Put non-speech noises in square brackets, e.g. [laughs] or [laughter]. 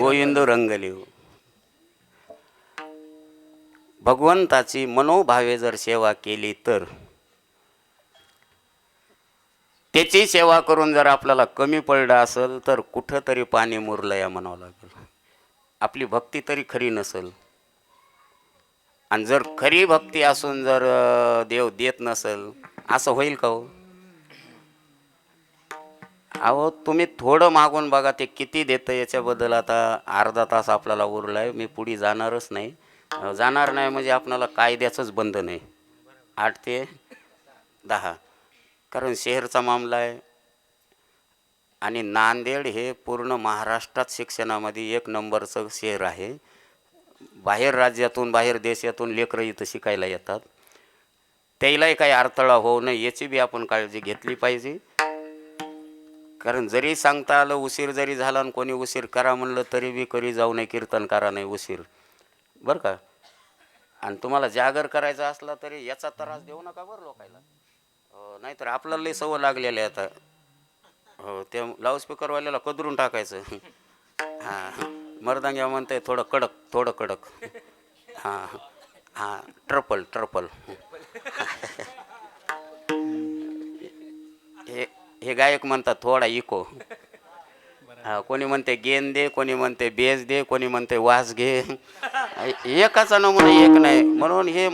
गोविंद रंगलिव. भगवंताची मनोभावे जर सेवा केली तर त्याची सेवा करून जर आपल्याला कमी पडलं असेल तर कुठं तरी पाणी मुरलं या म्हणावं लागेल. आपली भक्ती तरी खरी नसेल. आणि जर खरी भक्ती असून जर देव देत नसेल असं होईल का हो? अहो तुम्ही थोडं मागून बघा ते किती देतं याच्याबद्दल. आता अर्धा तास आपल्याला उरला आहे मी पुढे जाणारच नाही. अं, जाणार नाही म्हणजे आपल्याला कायद्याचंच बंधन आहे. आठ ते दहा. कारण शहरचा मामला आहे. आणि नांदेड हे पूर्ण महाराष्ट्रात शिक्षणामध्ये एक नंबरचं शहर आहे. बाहेर राज्यातून बाहेर देशातून लेकरं इथं शिकायला येतात. त्यालाही काही अडथळा होऊ नये याची बी आपण काळजी घेतली पाहिजे. कारण जरी सांगता आलं उशीर जरी झाला आणि कोणी उशीर करा म्हणलं तरी बी करी जाऊ नये कीर्तन करा नाही उशीर. बरं का? आणि तुम्हाला जागर करायचा असला तरी याचा त्रास देऊ नका बरं लोकायला. हो, नाहीतर आपल्याला लई सवय लागलेली आहे आता. हो ते लाऊडस्पीकरवाल्याला कदरून टाकायचं. हां मर्दांग्या म्हणते थोडं कडक थोडं कडक. हां हां ट्रपल ट्रपल हे गायक म्हणतात थोडा इको. हा कोणी म्हणते गेन दे कोणी म्हणते बेस दे कोणी म्हणते वास घे. [laughs] एकाचा नमुना एक नाही. म्हणून हे